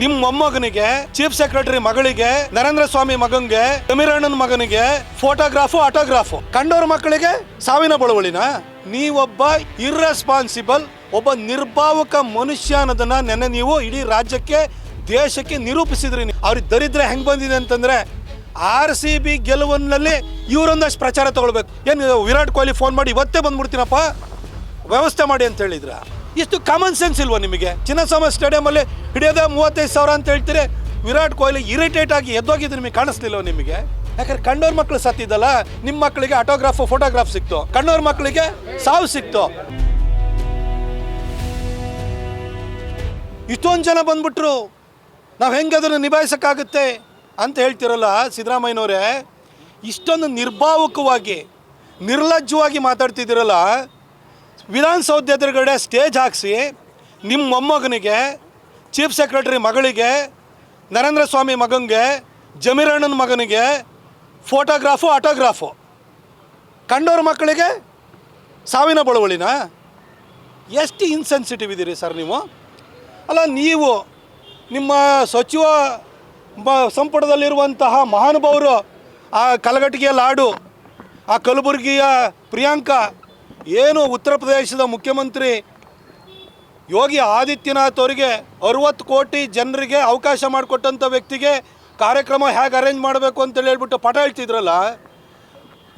ನಿಮ್ಮ ಮೊಮ್ಮಗನಿಗೆ chief secretary ಮಗಳಿಗೆ, ನರೇಂದ್ರ ಸ್ವಾಮಿ ಮಗನ್ಗೆ ಸಮೀರಣ್ಣನ ಮಗನಿಗೆ ಫೋಟೋಗ್ರಾಫು ಆಟೋಗ್ರಾಫು ಕಂಡವ್ರ ಮಕ್ಕಳಿಗೆ ಸಾವಿನ ಬಳುವಳಿನ? ನೀವೊಬ್ಬ ಇರ್ರೆಸ್ಪಾನ್ಸಿಬಲ್ ಒಬ್ಬ ನಿರ್ಭಾವಕ ಮನುಷ್ಯ ಅನ್ನೋದನ್ನ ನೆನ್ನೆ ನೀವು ಇಡೀ ರಾಜ್ಯಕ್ಕೆ, ದೇಶಕ್ಕೆ ನಿರೂಪಿಸಿದ್ರಿ ಅವ್ರಿಗೆ ದರಿದ್ರ ಹೆಂಗ್ ಬಂದಿದೆ ಅಂತಂದ್ರೆ ಆರ್ ಸಿ ಬಿ ಗೆಲುವಿನಲ್ಲಿ ಇವರೊಂದಷ್ಟು ಪ್ರಚಾರ ತಗೊಳ್ಬೇಕು. ಏನು ವಿರಾಟ್ ಕೊಹ್ಲಿ ಫೋನ್ ಮಾಡಿ ಇವತ್ತೇ ಬಂದ್ಬಿಡ್ತೀನಪ್ಪ? ವ್ಯವಸ್ಥೆ ಮಾಡಿ ಅಂತ ಹೇಳಿದ್ರ? ಇಷ್ಟು ಕಾಮನ್ ಸೆನ್ಸ್ ಇಲ್ವಾ ನಿಮಗೆ? ಚಿನ್ನಸ್ವಾಮಿ ಸ್ಟೇಡಿಯಮಲ್ಲಿ ಹಿಡಿಯೋದೇ ಮೂವತ್ತೈದು ಸಾವಿರ ಅಂತ ಹೇಳ್ತೀರಿ, ವಿರಾಟ್ ಕೊಹ್ಲಿ ಇರಿಟೇಟ್ ಆಗಿ ಎದ್ದೋಗಿದ್ದು ನಿಮಗೆ ಕಾಣಿಸ್ಲಿಲ್ವ ನಿಮಗೆ? ಯಾಕಂದ್ರೆ ಕಣ್ಣೋರ್ ಮಕ್ಕಳು ಸತ್ತಿದ್ದಲ್ಲ ನಿಮ್ಮ ಮಕ್ಕಳಿಗೆ ಆಟೋಗ್ರಾಫ್ ಫೋಟೋಗ್ರಾಫ್ ಸಿಕ್ತು. ಕಣ್ಣೋರ್ ಮಕ್ಕಳಿಗೆ ಸಾವು ಸಿಕ್ತು. ಇಷ್ಟೊಂದು ಜನ ಬಂದ್ಬಿಟ್ರು. ನಾವು ಹೆಂಗೆ ಅದನ್ನು ನಿಭಾಯಿಸೋಕ್ಕಾಗುತ್ತೆ ಅಂತ ಹೇಳ್ತಿರಲ್ಲ ಸಿದ್ದರಾಮಯ್ಯನವರೇ, ಇಷ್ಟೊಂದು ನಿರ್ಭಾವಕವಾಗಿ, ನಿರ್ಲಜ್ಜವಾಗಿ ಮಾತಾಡ್ತಿದ್ದೀರಲ್ಲ ವಿಧಾನಸೌಧ ಎದುರುಗಡೆ ಸ್ಟೇಜ್ ಹಾಕಿಸಿ ನಿಮ್ಮ ಮೊಮ್ಮಗನಿಗೆ, ಚೀಫ್ ಸೆಕ್ರೆಟರಿ ಮಗಳಿಗೆ, ನರೇಂದ್ರ ಸ್ವಾಮಿ ಮಗನಿಗೆ ಜಮೀರಣ್ಣನ ಮಗನಿಗೆ ಫೋಟೋಗ್ರಾಫು, ಆಟೋಗ್ರಾಫು. ಕಂಡವ್ರ ಮಕ್ಕಳಿಗೆ ಸಾವಿನ ಬಳುವಳಿನ? ಎಷ್ಟು ಇನ್ಸೆನ್ಸಿಟಿವ್ ಇದ್ದೀರಿ ಸರ್ ನೀವು? ಅಲ್ಲ, ನೀವು ನಿಮ್ಮ ಸಚಿವ ಸಂಪುಟದಲ್ಲಿರುವಂತಹ ಮಹಾನುಭಾವರು ಆ ಕಲಘಟಗಿಯ ಲಾಡು, ಆ ಕಲಬುರಗಿಯ ಪ್ರಿಯಾಂಕಾ ಏನು ಉತ್ತರ ಪ್ರದೇಶದ ಮುಖ್ಯಮಂತ್ರಿ ಯೋಗಿ ಆದಿತ್ಯನಾಥ್ ಅವರಿಗೆ ಅರುವತ್ತು ಕೋಟಿ ಜನರಿಗೆ ಅವಕಾಶ ಮಾಡಿಕೊಟ್ಟಂಥ ವ್ಯಕ್ತಿಗೆ ಕಾರ್ಯಕ್ರಮ ಹೇಗೆ ಅರೇಂಜ್ ಮಾಡಬೇಕು ಅಂತೇಳಿ ಹೇಳ್ಬಿಟ್ಟು ಪಟ ಹೇಳ್ತಿದ್ರಲ್ಲ,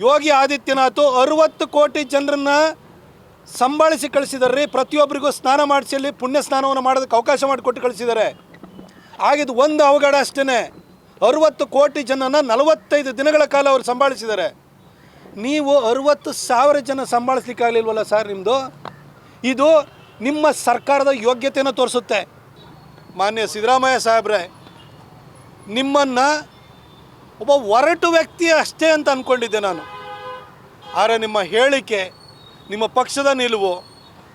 ಯೋಗಿ ಆದಿತ್ಯನಾಥ್ ಅರುವತ್ತು ಕೋಟಿ ಜನರನ್ನ ಸಂಭಾಳಿಸಿ ಕಳಿಸಿದಾರೆ ಪ್ರತಿಯೊಬ್ಬರಿಗೂ ಸ್ನಾನ ಮಾಡಿಸಿ ಅಲ್ಲಿ ಪುಣ್ಯ ಸ್ನಾನವನ್ನು ಮಾಡೋದಕ್ಕೆ ಅವಕಾಶ ಮಾಡಿಕೊಟ್ಟು ಕಳಿಸಿದ್ದಾರೆ ಆಗಿದ್ದು ಒಂದು ಅವಘಡ ಅಷ್ಟೇ ಅರುವತ್ತು ಕೋಟಿ ಜನನ ನಲವತ್ತೈದು ದಿನಗಳ ಕಾಲ ಅವರು ಸಂಭಾಳಿಸಿದ್ದಾರೆ ನೀವು ಅರುವತ್ತು ಸಾವಿರ ಜನ ಸಂಭಾಳಿಸ್ಲಿಕ್ಕಾಗಲಿಲ್ವಲ್ಲ ಸರ್ ನಿಮ್ಮದು ಇದು ನಿಮ್ಮ ಸರ್ಕಾರದ ಯೋಗ್ಯತೆಯನ್ನು ತೋರಿಸುತ್ತೆ. ಮಾನ್ಯ ಸಿದ್ದರಾಮಯ್ಯ ಸಾಹೇಬ್ರೆ, ನಿಮ್ಮನ್ನು ಒಬ್ಬ ಒರಟು ವ್ಯಕ್ತಿ ಅಷ್ಟೇ ಅಂತ ಅಂದ್ಕೊಂಡಿದ್ದೆ ನಾನು. ಆದರೆ ನಿಮ್ಮ ಹೇಳಿಕೆ, ನಿಮ್ಮ ಪಕ್ಷದ ನಿಲುವು,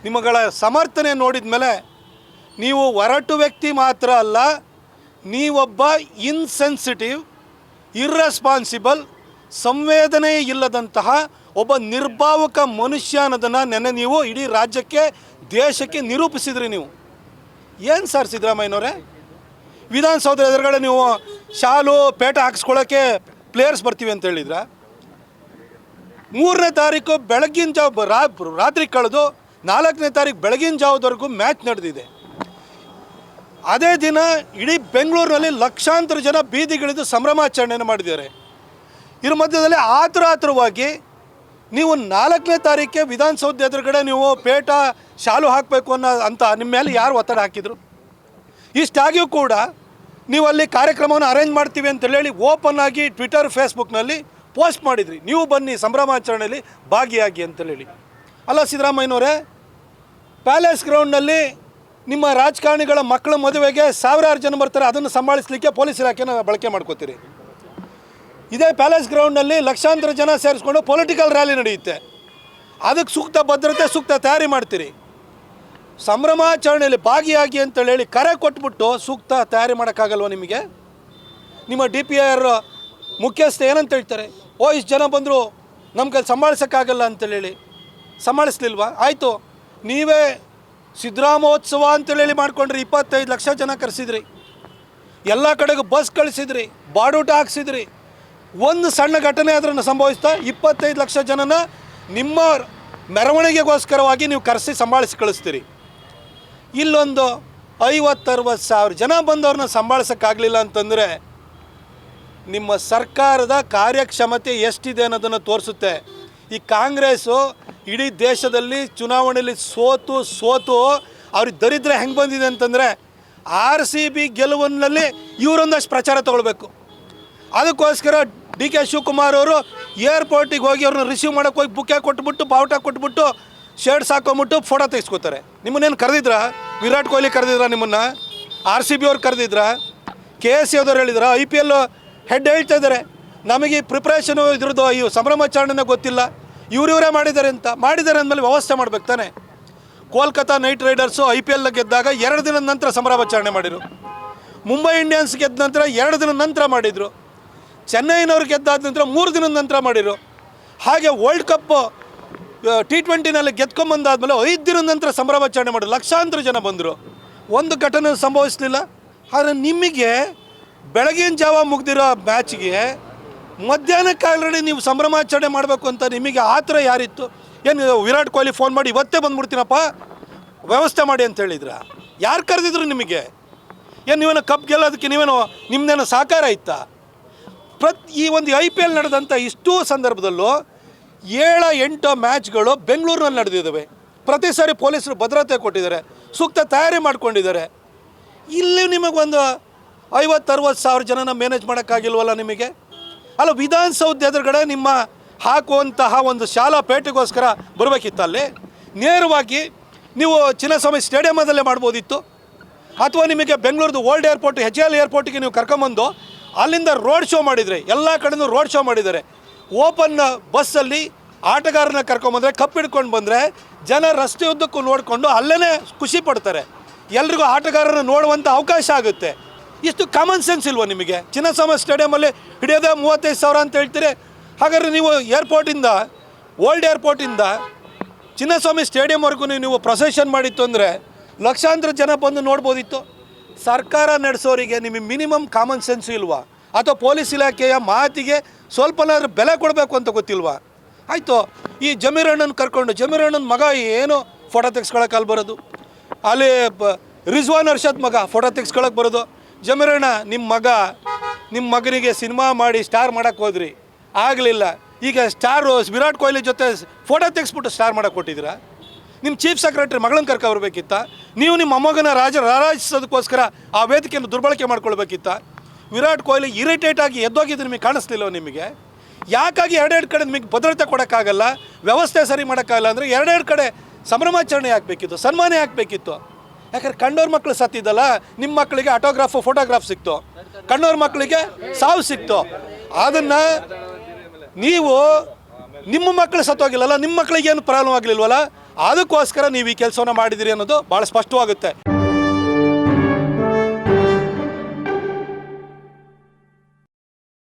ನಿಮ್ಮಗಳ ಸಮರ್ಥನೆ ನೋಡಿದ ಮೇಲೆ ನೀವು ಒರಟು ವ್ಯಕ್ತಿ ಮಾತ್ರ ಅಲ್ಲ, ನೀವೊಬ್ಬ ಇನ್ಸೆನ್ಸಿಟಿವ್ ಇರ್ರೆಸ್ಪಾನ್ಸಿಬಲ್ ಸಂವೇದನೆ ಇಲ್ಲದಂತಹ ಒಬ್ಬ ನಿರ್ಭಾವಕ ಮನುಷ್ಯ ಅನ್ನೋದನ್ನು ನೆನ್ನೆ ನೀವು ಇಡೀ ರಾಜ್ಯಕ್ಕೆ, ದೇಶಕ್ಕೆ ನಿರೂಪಿಸಿದ್ರಿ ನೀವು. ಏನು ಸರ್ ಸಿದ್ದರಾಮಯ್ಯನವರೇ? ವಿಧಾನಸೌಧ ಎದುರುಗಡೆ ನೀವು ಶಾಲು, ಪೇಟ ಹಾಕ್ಸ್ಕೊಳ್ಳೋಕ್ಕೆ ಪ್ಲೇಯರ್ಸ್ ಬರ್ತೀವಿ ಅಂತ ಹೇಳಿದ್ರ? ಮೂರನೇ ತಾರೀಕು ಬೆಳಗಿನ ಜಾವ ರಾತ್ರಿ ಕಳೆದು ನಾಲ್ಕನೇ ತಾರೀಕು ಬೆಳಗಿನ ಜಾವದವರೆಗೂ ಮ್ಯಾಚ್ ನಡೆದಿದೆ. ಅದೇ ದಿನ ಇಡೀ ಬೆಂಗಳೂರಿನಲ್ಲಿ ಲಕ್ಷಾಂತರ ಜನ ಬೀದಿಗಿಳಿದು ಸಂಭ್ರಮಾಚರಣೆಯನ್ನು ಮಾಡಿದ್ದಾರೆ. ಇದ್ರ ಮಧ್ಯದಲ್ಲಿ ಆತುರ ಆತುರವಾಗಿ ನೀವು ನಾಲ್ಕನೇ ತಾರೀಕೆ ವಿಧಾನಸೌಧ ಎದುರುಗಡೆ ನೀವು ಪೇಟ ಶಾಲು ಹಾಕಬೇಕು ಅನ್ನೋ ಅಂತ ನಿಮ್ಮ ಮೇಲೆ ಯಾರು ಒತ್ತಡ ಹಾಕಿದರು? ಇಷ್ಟಾಗಿಯೂ ಕೂಡ ನೀವು ಅಲ್ಲಿ ಕಾರ್ಯಕ್ರಮವನ್ನು ಅರೇಂಜ್ ಮಾಡ್ತೀವಿ ಅಂತ ಹೇಳಿ ಓಪನ್ ಆಗಿ ಟ್ವಿಟರ್ ಫೇಸ್ಬುಕ್ನಲ್ಲಿ ಪೋಸ್ಟ್ ಮಾಡಿದ್ರಿ. ನೀವು ಬನ್ನಿ ಸಂಭ್ರಮಾಚರಣೆಯಲ್ಲಿ ಭಾಗಿಯಾಗಿ ಅಂತೇಳಿ ಅಲ್ಲ ಸಿದ್ದರಾಮಯ್ಯನವರೇ ಪ್ಯಾಲೇಸ್ ಗ್ರೌಂಡ್ನಲ್ಲಿ ನಿಮ್ಮ ರಾಜಕಾರಣಿಗಳ ಮಕ್ಕಳ ಮದುವೆಗೆ ಸಾವಿರಾರು ಜನ ಬರ್ತಾರೆ. ಅದನ್ನು ಸಂಭಾಳಿಸಲಿಕ್ಕೆ ಪೊಲೀಸ್ ಇಲಾಖೆನ ಬಳಕೆ ಮಾಡ್ಕೋತೀರಿ. ಇದೇ ಪ್ಯಾಲೇಸ್ ಗ್ರೌಂಡ್ನಲ್ಲಿ ಲಕ್ಷಾಂತರ ಜನ ಸೇರಿಸ್ಕೊಂಡು ಪೊಲಿಟಿಕಲ್ ರ್ಯಾಲಿ ನಡೆಯುತ್ತೆ. ಅದಕ್ಕೆ ಸೂಕ್ತ ಭದ್ರತೆ, ಸೂಕ್ತ ತಯಾರಿ ಮಾಡ್ತೀರಿ. ಸಂಭ್ರಮಾಚರಣೆಯಲ್ಲಿ ಭಾಗಿಯಾಗಿ ಅಂತೇಳಿ ಹೇಳಿ ಕರೆ ಕೊಟ್ಬಿಟ್ಟು ಸೂಕ್ತ ತಯಾರಿ ಮಾಡೋಕ್ಕಾಗಲ್ವ ನಿಮಗೆ? ನಿಮ್ಮ ಡಿ ಪಿ ಆರ್ ಮುಖ್ಯಸ್ಥ ಏನಂತ ಹೇಳ್ತಾರೆ? ಓ, ಇಷ್ಟು ಜನ ಬಂದರು ನಮ್ಮ ಕೈಲಿ ಸಂಭಾಳಿಸೋಕ್ಕಾಗಲ್ಲ ಅಂತೇಳಿ ಸಂಭಾಳಿಸ್ಲಿಲ್ವಾ? ಆಯಿತು. ನೀವೇ ಸಿದ್ದರಾಮೋತ್ಸವ ಅಂತೇಳಿ ಮಾಡ್ಕೊಂಡ್ರಿ. ಇಪ್ಪತ್ತೈದು ಲಕ್ಷ ಜನ ಕರೆಸಿದ್ರಿ. ಎಲ್ಲ ಕಡೆಗೂ ಬಸ್ ಕಳಿಸಿದ್ರಿ. ಬಾಡೂಟ ಹಾಕ್ಸಿದ್ರಿ. ಒಂದು ಸಣ್ಣ ಘಟನೆ ಅದನ್ನು ಸಂಭವಿಸ್ತಾ ಇಪ್ಪತ್ತೈದು ಲಕ್ಷ ಜನನ ನಿಮ್ಮ ಮೆರವಣಿಗೆಗೋಸ್ಕರವಾಗಿ ನೀವು ಕರೆಸಿ ಸಂಭಾಳಿಸಿ ಕಳಿಸ್ತೀರಿ. ಇಲ್ಲೊಂದು ಐವತ್ತರವತ್ತು ಸಾವಿರ ಜನ ಬಂದವ್ರನ್ನ ಸಂಭಾಳಿಸೋಕ್ಕಾಗಲಿಲ್ಲ ಅಂತಂದರೆ ನಿಮ್ಮ ಸರ್ಕಾರದ ಕಾರ್ಯಕ್ಷಮತೆ ಎಷ್ಟಿದೆ ಅನ್ನೋದನ್ನು ತೋರಿಸುತ್ತೆ. ಈ ಕಾಂಗ್ರೆಸ್ಸು ಇಡೀ ದೇಶದಲ್ಲಿ ಚುನಾವಣೆಯಲ್ಲಿ ಸೋತು ಸೋತು, ಅವ್ರಿಗೆ ದರಿದ್ರ ಹೆಂಗೆ ಬಂದಿದೆ ಅಂತಂದರೆ ಆರ್ ಸಿ ಬಿ ಗೆಲುವಿನಲ್ಲಿ ಇವರೊಂದಷ್ಟು ಪ್ರಚಾರ ತಗೊಳ್ಬೇಕು. ಅದಕ್ಕೋಸ್ಕರ ಡಿ ಕೆ ಶಿವಕುಮಾರ್ ಅವರು ಏರ್ಪೋರ್ಟಿಗೆ ಹೋಗಿ ಅವ್ರನ್ನ ರಿಸೀವ್ ಮಾಡೋಕೆ ಹೋಗಿ ಬುಕ್ಕೆ ಕೊಟ್ಬಿಟ್ಟು ಬಾವುಟ ಕೊಟ್ಬಿಟ್ಟು ಶರ್ಟ್ಸ್ ಹಾಕೊಂಬಿಟ್ಟು ಫೋಟೋ ತೆಗೆಸ್ಕೋತಾರೆ. ನಿಮ್ಮನ್ನೇನು ಕರೆದಿದ್ರಾ? ವಿರಾಟ್ ಕೊಹ್ಲಿ ಕರೆದಿದ್ರಾ ನಿಮ್ಮನ್ನು? ಆರ್ ಸಿ ಬಿ ಅವ್ರು ಕರೆದಿದ್ರ? ಕೆ ಎಸ್ ಸಿ ಅವ್ರು ಹೇಳಿದ್ರ? ಐ ಪಿ ಎಲ್ ಹೆಡ್ ಹೇಳ್ತಾ ಇದ್ದಾರೆ ನಮಗೆ ಪ್ರಿಪ್ರೇಷನು ಇದ್ರದ್ದು ಈ ಸಂಭ್ರಮಾಚರಣೆನೇ ಗೊತ್ತಿಲ್ಲ. ಇವ್ರಿವರೇ ಮಾಡಿದ್ದಾರೆ ಅಂತ. ಮಾಡಿದ್ದಾರೆ ಅಂದಮೇಲೆ ವ್ಯವಸ್ಥೆ ಮಾಡ್ಬೇಕು ತಾನೆ. Kolkata knight riders I P L ಗೆದ್ದಾಗ ಎರಡು ದಿನದ ನಂತರ ಸಂಭ್ರಮಾಚರಣೆ ಮಾಡಿದರು. ಮುಂಬೈ ಇಂಡಿಯನ್ಸ್ ಗೆದ್ದ ನಂತರ ಎರಡು ದಿನದ ನಂತರ ಮಾಡಿದರು. ಚೆನ್ನೈನವ್ರು ಗೆದ್ದಾದ ನಂತರ ಮೂರು ದಿನದ ನಂತರ ಮಾಡಿರು. ಹಾಗೆ ವರ್ಲ್ಡ್ ಕಪ್ ಟಿ ಟ್ವೆಂಟಿನಲ್ಲಿ ಗೆದ್ಕೊಂಬಂದಾದ್ಮೇಲೆ ಐದು ದಿನದ ನಂತರ ಸಂಭ್ರಮಾಚರಣೆ ಮಾಡಿದ್ರು. ಲಕ್ಷಾಂತರ ಜನ ಬಂದರು. ಒಂದು ಘಟನೆ ಸಂಭವಿಸಲಿಲ್ಲ. ಆದರೆ ನಿಮಗೆ ಬೆಳಗಿನ ಜಾವ ಮುಗ್ದಿರೋ ಮ್ಯಾಚ್ಗೆ ಮಧ್ಯಾಹ್ನ ಆಲ್ರೆಡಿ ನೀವು ಸಂಭ್ರಮಾಚರಣೆ ಮಾಡಬೇಕು ಅಂತ ನಿಮಗೆ ಆ ಥರ ಯಾರಿತ್ತು? ಏನು, ವಿರಾಟ್ ಕೊಹ್ಲಿ ಫೋನ್ ಮಾಡಿ, ಇವತ್ತೇ ಬಂದ್ಬಿಡ್ತೀನಪ್ಪ, ವ್ಯವಸ್ಥೆ ಮಾಡಿ ಅಂತ ಹೇಳಿದ್ರ? ಯಾರು ಕರೆದಿದ್ರು ನಿಮಗೆ? ಏನು, ನೀವೇನೋ ಕಪ್ ಗೆಲ್ಲೋದಕ್ಕೆ ನೀವೇನೋ ನಿಮ್ಮದೇನೋ ಸಹಕಾರ ಇತ್ತಾ? ಪ್ರತಿ, ಈ ಒಂದು ಐ ಪಿ ಎಲ್ ನಡೆದಂಥ ಇಷ್ಟೂ ಸಂದರ್ಭದಲ್ಲೂ ಏಳ ಎಂಟು ಮ್ಯಾಚ್ಗಳು ಬೆಂಗಳೂರಿನಲ್ಲಿ ನಡೆದಿದ್ದಾವೆ. ಪ್ರತಿ ಸಾರಿ ಪೊಲೀಸರು ಭದ್ರತೆ ಕೊಟ್ಟಿದ್ದಾರೆ, ಸೂಕ್ತ ತಯಾರಿ ಮಾಡ್ಕೊಂಡಿದ್ದಾರೆ. ಇಲ್ಲಿ ನಿಮಗೊಂದು ಐವತ್ತು ಅರವತ್ತು ಸಾವಿರ ಜನನ ಮ್ಯಾನೇಜ್ ಮಾಡೋಕ್ಕಾಗಿಲ್ವಲ್ಲ ನಿಮಗೆ? ಅಲ್ಲ, ವಿಧಾನಸೌಧ ಎದುರುಗಡೆ ನಿಮ್ಮ ಹಾಕುವಂತಹ ಒಂದು ಶಾಲಾ ಪೇಟೆಗೋಸ್ಕರ ಬರಬೇಕಿತ್ತು ಅಲ್ಲಿ ನೇರವಾಗಿ ನೀವು ಚಿನ್ನಸ್ವಾಮಿ ಸ್ಟೇಡಿಯಮದಲ್ಲೇ ಮಾಡ್ಬೋದಿತ್ತು? ಅಥವಾ ನಿಮಗೆ ಬೆಂಗಳೂರದು ಓಲ್ಡ್ ಏರ್ಪೋರ್ಟ್ ಹೆಚ್ ಎಲ್ ಏರ್ಪೋರ್ಟಿಗೆ ನೀವು ಕರ್ಕೊಂಬಂದು ಅಲ್ಲಿಂದ ರೋಡ್ ಶೋ ಮಾಡಿದರೆ, ಎಲ್ಲ ಕಡೆಯೂ ರೋಡ್ ಶೋ ಮಾಡಿದ್ದಾರೆ. ಓಪನ್ ಬಸ್ಸಲ್ಲಿ ಆಟಗಾರನ ಕರ್ಕೊಂಬಂದರೆ ಕಪ್ಪಿಡ್ಕೊಂಡು ಬಂದರೆ, ಜನ ರಸ್ತೆ ಉದ್ದಕ್ಕೂ ನೋಡಿಕೊಂಡು ಅಲ್ಲೇ ಖುಷಿ ಪಡ್ತಾರೆ. ಎಲ್ರಿಗೂ ಆಟಗಾರನ ನೋಡುವಂಥ ಅವಕಾಶ ಆಗುತ್ತೆ. ಇಷ್ಟು ಕಾಮನ್ ಸೆನ್ಸ್ ಇಲ್ವೋ ನಿಮಗೆ? ಚಿನ್ನಸ್ವಾಮಿ ಸ್ಟೇಡಿಯಮಲ್ಲಿ ಹಿಡಿಯೋದೇ ಮೂವತ್ತೈದು ಸಾವಿರ ಅಂತ ಹೇಳ್ತೀರಿ. ಹಾಗಾದರೆ ನೀವು ಏರ್ಪೋರ್ಟಿಂದ ಓಲ್ಡ್ ಏರ್ಪೋರ್ಟಿಂದ ಚಿನ್ನಸ್ವಾಮಿ ಸ್ಟೇಡಿಯಂವರೆಗೂ ನೀವು ಪ್ರೊಸೆಷನ್ ಮಾಡಿತ್ತು ಅಂದರೆ ಲಕ್ಷಾಂತರ ಜನ ಬಂದು ನೋಡ್ಬೋದಿತ್ತು. ಸರ್ಕಾರ ನಡೆಸೋರಿಗೆ ನಿಮಗೆ ಮಿನಿಮಮ್ ಕಾಮನ್ ಸೆನ್ಸು ಇಲ್ವಾ? ಅಥವಾ ಪೊಲೀಸ್ ಇಲಾಖೆಯ ಮಾತಿಗೆ ಸ್ವಲ್ಪನಾದ್ರೂ ಬೆಲೆ ಕೊಡಬೇಕು ಅಂತ ಗೊತ್ತಿಲ್ವಾ? ಆಯಿತು, ಈ ಜಮೀರಣ್ಣನ ಕರ್ಕೊಂಡು, ಜಮೀರಣ್ಣನ ಮಗ ಏನು ಫೋಟೋ ತೆಗ್ಸ್ಕೊಳಕ್ಕೆ ಅಲ್ಲಿ ಬರೋದು? ಅಲ್ಲಿ ರಿಜ್ವಾನ್ ಅರ್ಷದ್ ಮಗ ಫೋಟೋ ತೆಗ್ಸ್ಕೊಳಕ್ಕೆ ಬರೋದು? ಜಮೀರಣ್ಣ ನಿಮ್ಮ ಮಗ ನಿಮ್ಮ ಮಗನಿಗೆ ಸಿನಿಮಾ ಮಾಡಿ ಸ್ಟಾರ್ ಮಾಡೋಕ್ಕೆ ಹೋದ್ರಿ? ಆಗಲಿಲ್ಲ. ಈಗ ಸ್ಟಾರು ವಿರಾಟ್ ಕೊಹ್ಲಿ ಜೊತೆ ಫೋಟೋ ತೆಗೆಸ್ಬಿಟ್ಟು ಸ್ಟಾರ್ ಮಾಡಕ್ಕೆ ಕೊಟ್ಟಿದ್ದೀರಾ? ನಿಮ್ಮ ಚೀಫ್ ಸೆಕ್ರೆಟರಿ ಮಗಳನ್ನ ಕರ್ಕೊ ಬರಬೇಕಿತ್ತ? ನೀವು ನಿಮ್ಮ ಮೊಮ್ಮಗನ ರಾಜ ರಾರಾಜಿಸೋದಕ್ಕೋಸ್ಕರ ಆ ವೇದಿಕೆಯನ್ನು ದುರ್ಬಳಕೆ ಮಾಡ್ಕೊಳ್ಬೇಕಿತ್ತ? ವಿರಾಟ್ ಕೊಹ್ಲಿ ಇರಿಟೇಟ್ ಆಗಿ ಎದ್ದೋಗಿದ್ದು ನಿಮಗೆ ಕಾಣಿಸ್ತಿಲ್ಲೋ ನಿಮಗೆ? ಯಾಕಾಗಿ ಎರಡೆರಡು ಕಡೆ ನಿಮಗೆ ಭದ್ರತೆ ಕೊಡೋಕ್ಕಾಗಲ್ಲ, ವ್ಯವಸ್ಥೆ ಸರಿ ಮಾಡೋಕ್ಕಾಗಲ್ಲ ಅಂದರೆ ಎರಡೆರಡು ಕಡೆ ಸಂಭ್ರಮಾಚರಣೆ ಆಗಬೇಕಿತ್ತು, ಸನ್ಮಾನ ಆಗಬೇಕಿತ್ತು. ಯಾಕಂದ್ರೆ ಕಣ್ಣೋರ್ ಮಕ್ಕಳು ಸತ್ತಿದ್ದಲ್ಲ ನಿಮ್ಮ ಮಕ್ಕಳಿಗೆ ಆಟೋಗ್ರಾಫ್ ಫೋಟೋಗ್ರಾಫ್ ಸಿಕ್ತು. ಕಣ್ಣೋರ್ ಮಕ್ಕಳಿಗೆ ಸಾವು ಸಿಕ್ತು. ಅದನ್ನು ನೀವು ನಿಮ್ಮ ಮಕ್ಕಳು ಸತ್ತೋಗಿಲ್ಲಲ್ಲ, ನಿಮ್ಮ ಮಕ್ಕಳಿಗೆ ಏನು ಪ್ರಾಬ್ಲಮ್ ಆಗಲಿಲ್ವಲ್ಲ? ಅದಕ್ಕೋಸ್ಕರ ನೀವು ಈ ಕೆಲಸವನ್ನು ಮಾಡಿದಿರಿ ಅನ್ನೋದು ಭಾಳ ಸ್ಪಷ್ಟವಾಗುತ್ತೆ.